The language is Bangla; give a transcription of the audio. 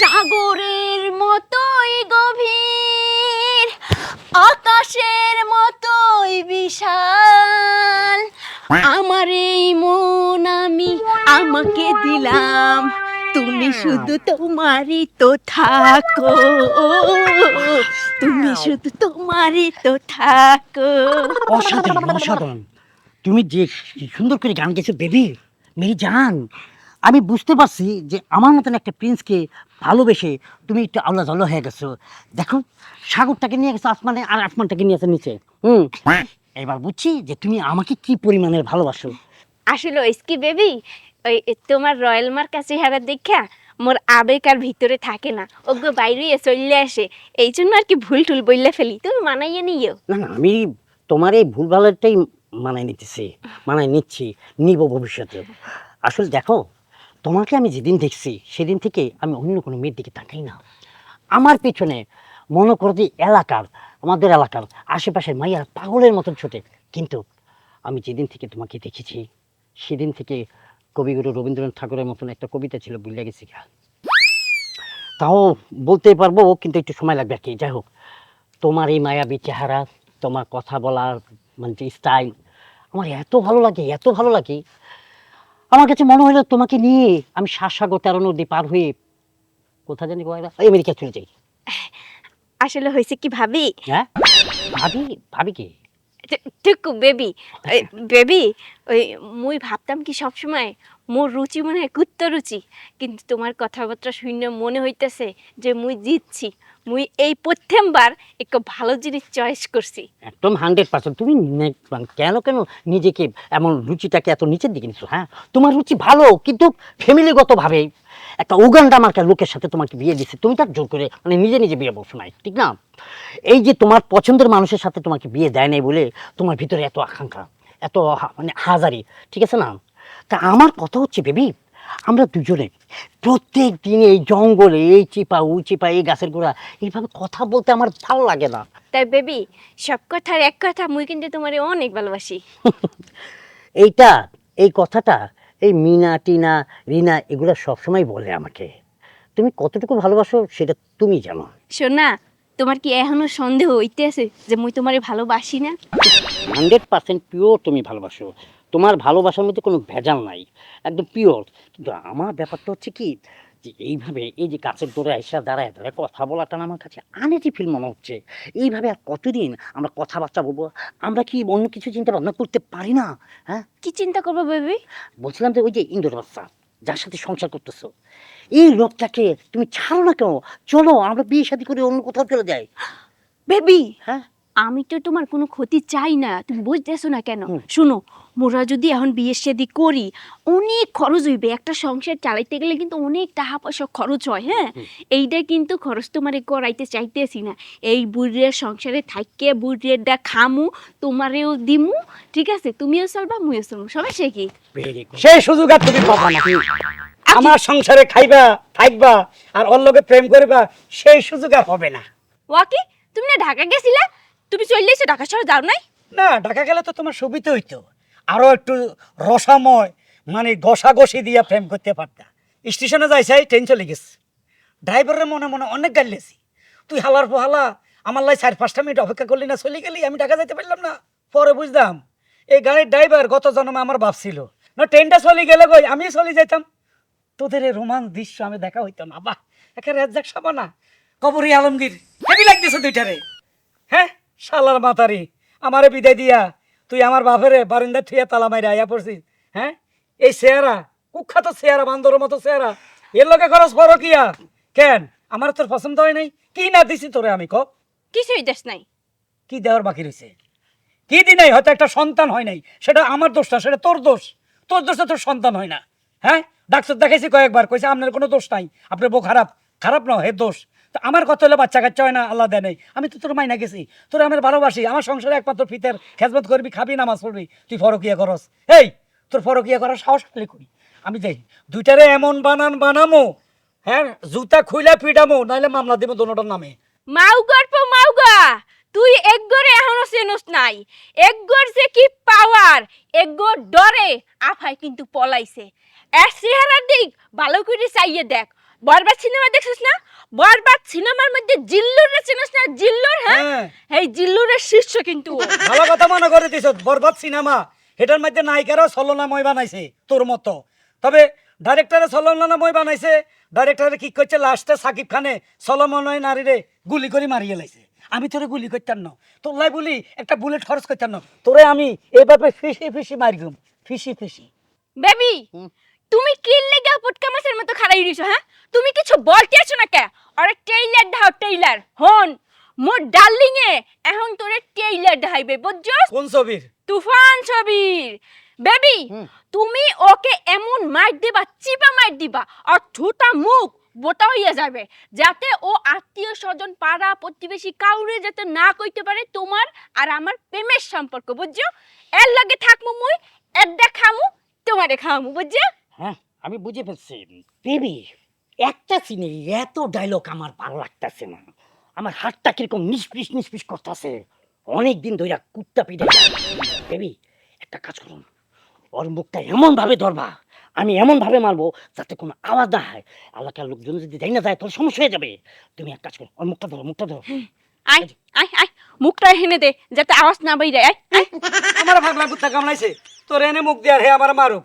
সাগরের মতোই গভীর আকাশের মতোই বিশাল। আমার এই মন আমি আমাকে দিলাম তুমি শুধু তোমারই তো থাকো। তুমি শুধু তোমারই তো থাকো। অসাধারণ অসাধারণ। তুমি যে সুন্দর করে গান গেছো বেবি মেরি জান আমি বুঝতে পারছি যে আমার মতন একটা প্রিন্সকে ভালোবেসে তুমি একটু আল্লাহ জল্লা হয়ে গেছো। দেখো সাগরটাকে নিয়ে গেছো আসমানে আর আসমানটাকে নিয়ে গেছো নিচে। হুম? এবার বুঝছি যে তুমি আমাকে কি পরিমাণের ভালোবাসো। আসলে কি বেবি ওই তোমার রয়্যাল মার্কা চেহারা দেখা মোর আবেগ আর ভিতরে থাকে না। ওগো বাইরে চললে আসে। এই জন্য আর কি ভুল টুল বললে ফেলি। তুমি মানাইয়ে নিও। না না আমি তোমার এই ভুল ভালোটাই মানায় নিতেছি মানায় নিচ্ছি নিব ভবিষ্যতে। আসলে দেখো তোমাকে আমি যেদিন দেখছি, সেদিন থেকে আমি অন্য কোনো মেয়ের দিকে তাকাই না। আমার পেছনে মনে করো যে এলাকার, আমাদের এলাকার আশেপাশের মাইয়ার পাগলের মতন ছোটে। কিন্তু আমি যেদিন থেকে তোমাকে দেখেছি, সেদিন থেকে কবিগুরু রবীন্দ্রনাথ ঠাকুরের মতন একটা কবিতা ছিল বুঝলে গেছি। তাও বলতে পারব, কিন্তু একটু সময় লাগবে আর কি। যাই হোক, তোমার এই মায়াবী চেহারা, তোমার কথা বলার মানে যে স্টাইল আমার এত ভালো লাগে, এত ভালো লাগে আমার কাছে মনে হলো তোমাকে নিয়ে আমি সাতসাগর তেরো নদী পার হয়ে কোথা জানি আমেরিকা চলে যাই। আসলে হয়েছে কি ভাবি? হ্যাঁ? ভাবি? ভাবি কি? টুকু বেবি। বেবি ওই মুই ভাবতাম কি সবসময় মোর রুচি মনে হয় কুত্ত রুচি। কিন্তু তোমার কথাবার্তা শূন্য মনে হইতেছে যে মুই জিতছি। মুই এই প্রথমবার একটু ভালো জিনিস চয়েস করছি। একদম হান্ড্রেড পার্সেন্ট। তুমি মানে কেন কেন নিজেকে এমন রুচিটাকে এত নিচের দিকে নিচ্ছ হ্যাঁ? তোমার রুচি ভালো কিন্তু ফ্যামিলিগতভাবে একটা উগান্ডা মার্কার লোকের সাথে তোমাকে বিয়ে দিচ্ছে তুমি তার জোর করে মানে নিজে নিজে বিয়ে বসো নাই ঠিক না? এই যে তোমার পছন্দের মানুষের সাথে তোমাকে বিয়ে দেয় নাই বলে তোমার ভিতরে এত আকাঙ্ক্ষা এত মানে হাজারি ঠিক আছে না? তা আমার কথা হচ্ছে বেবি আমরা দুজনে প্রত্যেক দিন এই জঙ্গলে এই চিপা ওই চিপা এই গাছের গোড়া এইভাবে কথা বলতে আমার ভালো লাগে না। তাই বেবি সব কথার এক কথা মুই কিন্তু তোমার অনেক ভালোবাসি। এইটা এই কথাটা এই মিনা টিনা রিনা এগুলো সবসময় বলে আমাকে। তুমি কতটুকু ভালোবাসো সেটা তুমি জানো। শোনা তোমার কি এখনও সন্দেহ হইতে আছে যে মুই তোমারে ভালোবাসি না? হান্ড্রেড পার্সেন্ট পিওর তুমি ভালোবাসো। তোমার ভালোবাসার মধ্যে কোনো ভেজাল নাই। একদম পিওর। কিন্তু আমার ব্যাপারটা হচ্ছে কি যে এইভাবে এই যে গাছের দৌড়ে এসে দাঁড়ায় দাঁড়ায় কথা বলাটা আমার কাছে আনেজি ফিল মনে হচ্ছে। এইভাবে আর কতদিন আমরা কথাবার্তা বলব? আমরা কি অন্য কিছু চিন্তা ভাবনা করতে পারি না? হ্যাঁ? কি চিন্তা করব বেবি? বলছিলাম যে ওই যে ইন্দোর বাচ্চা যার সাথে সংসার করতেছো। এই লোকটাকে তুমি ছাড়ো না কেন? চলো আমরা বিয়ে শাদী করে অন্য কোথাও চলে যাই। বেবি হ্যাঁ? আমি তো তোমার কোনো ক্ষতি চাই না। তুমি বুঝতেছো না কেন। শুনো মোরা যদি এখন বিয়ে শাদি করি অনেক খরচ হইবে। একটা সংসার চালাইতে গেলে কিন্তু অনেক টাকা পয়সা খরচ হয় হ্যাঁ? এইটা কিন্তু খরচ তোমারে করাইতে চাইতেছি না। এই বুড়ির সংসারে থাইকে বুড়িরটা খামু তোমারেও দিমু ঠিক আছে? তুমিও চলবা মুইও চলবো। সমস্যা কি? ভেরি সেই সুযোগ আর তুমি পাবা না। আমার সংসারে খাইবা থাকবা আর ওর লগে প্রেম করবা সেই সুযোগ আর হবে না। ওয়াকি তুমি না ঢাকা গেছিলা? তুমি চলে এসে ঢাকা শহর যাও নাই? না ঢাকা গেলে তো তোমার সুবিধা হইতো। আরও একটু রসাময় মানে ঘষাঘষি দিয়া প্রেম করতে পারতা। স্টেশনে যাইছাই ট্রেন চলে গেছে। ড্রাইভারের মনে মনে অনেক গাইলেছি তুই হালার পোহালা আমার লাই চার পাঁচটা মিনিট অপেক্ষা করলি না, চলে গেলি, আমি ঢাকা যাইতে পারলাম না। পরে বুঝলাম, এই গাড়ির ড্রাইভার গত জন্মে আমার বাপ ছিল। না, ট্রেনটা চলে গেলে গই আমি চলে যাইতাম। তোদের এই রোমান্স দৃশ্য আমি দেখা হইতো না বাহ একে রেজাক সাবা না। কবরী আলমগীর, হেভি লাগতেছে দুইটারে। হ্যাঁ শালার মাতারি, আমারে বিদায় দিয়া তুই আমার বাপেরে বারিন্দা থুয়া তালা মাইরা আয়া পড়ছিস হ্যাঁ? এই চেহারা কুখ্যাত চেহারা বান্দরের মতো চেহারা। এর লগে খরচ পর কিয়া কেন? আমার তোর পছন্দ হয় নাই? কি না দিছি তোরে আমি ক? কিছুই দেশ নাই। কি দেওয়ার বাকি রয়েছে কি দি নাই? হয়তো একটা সন্তান হয় নাই। সেটা আমার দোষ না সেটা তোর দোষ। তোর দোষে তোর সন্তান হয় না হ্যাঁ? ডাক্তার দেখাইছি কয়েকবার কইছে আপনার কোনো দোষ নাই। আপনার বউ খারাপ। খারাপ না হে দোষ। তো আমার কথা হলে বাচ্চা কাচ্চা হয় না, আল্লাহ দেয় নাই। আমি তো তোর মাইনা গেছি, তোর আমার ভালোবাসি, আমার সংসারে একমাত্র ফিতের খেজমত করবি, খাবি, নামাজ পড়বি, তুই ফরকিয়া করস। এই, তোর ফরকিয়া করার সাহস পেলে করি আমি যাই, দুইটারে এমন বানান বানামো হ্যাঁ জুতা খুইলা ফিডামো নাইলে মামলা দিব দোনোটার নামে। মাউগার পো মাউগা, তুই একগরে এখনও চেনস নাই। একগর যে কি পাওয়ার একগর ডরে আফাই কিন্তু পলাইছে। এর চেহারার দিক ভালো করে চাইয়ে দেখ। বরবার সিনেমা দেখছিস না? বরবাদ সিনেমার মধ্যে জিল্লুর রে চিনিস না? জিল্লুর হ্যাঁ? হ্যাঁ। এই জিল্লুরের শিষ্য কিন্তু। ভালো কথা মনে করে দিছ বরবাদ সিনেমা। এটার মধ্যে নায়িকারাও ছলনাময় বানাইছে তোর মতো। তবে ডাইরেক্টরে ছলনাময় বানাইছে ডাইরেক্টরে কি করছে লাস্টে সাকিব খানে ছলমনয় নারীরে গুলি করে মারিয়ে লাইছে। আমি তোরে গুলি করতাম না। তোর লাই বলি একটা বুলেট খরচ করতাম না। তোরে আমি এভাবে ফিসি ফিসি মারিগুম ফিসি ফিসি। বেবি। তুমি কি লেগে পুটকা মাছের মতো খাড়াই রইছো হ্যাঁ? তুমি কিছু বলতে আছো না কে? আরে টেইলার দাও টেইলার। হন মোর ডার্লিং এ এখন তোরে টেইলার দেখাইবে বুঝছস কোন ছবির? তুফান ছবির। বেবি তুমি ওকে এমন মার দিবা চিপা মার দিবা আর ঠোঁটা মুখ বোতা হইয়া যাবে যাতে ও আত্মীয় স্বজন পাড়া প্রতিবেশী কাউরে যাতে না কইতে পারে তোমার আর আমার প্রেমের সম্পর্ক বুঝছ? এর লগে থাকমু মুই এড্ডা খামু তোমারে খামু বুঝছ? হ্যাঁ আমি বুঝে ফেলছি। বেবি একটা সিনে এত ডায়লগ আমার ভালো লাগতেছে না। আমার হাতটা কীরকম নিষ্পিস নিষ্পিস করতেছে। অনেক দিন ধরে কুত্তা পিঠে বেবি একটা কাজ করুন। ওর মুখটা এমন ভাবে ধরবা আমি এমন ভাবে মারবো যাতে কোনো আওয়াজ না হয়। এলাকার লোকজন যদি যাই না যায় তাহলে সমস্যা হয়ে যাবে। তুমি এক কাজ করো ওর মুখটা ধরো মুখটা ধরো। আয় আয় আয় মুখটা হেনে দে যাতে আওয়াজ না বাইরে আয়। আমার ভাগলা কুত্তা কামড়াইছে। তোর এনে মুখ দিয়ে আর হে আমার মারুক।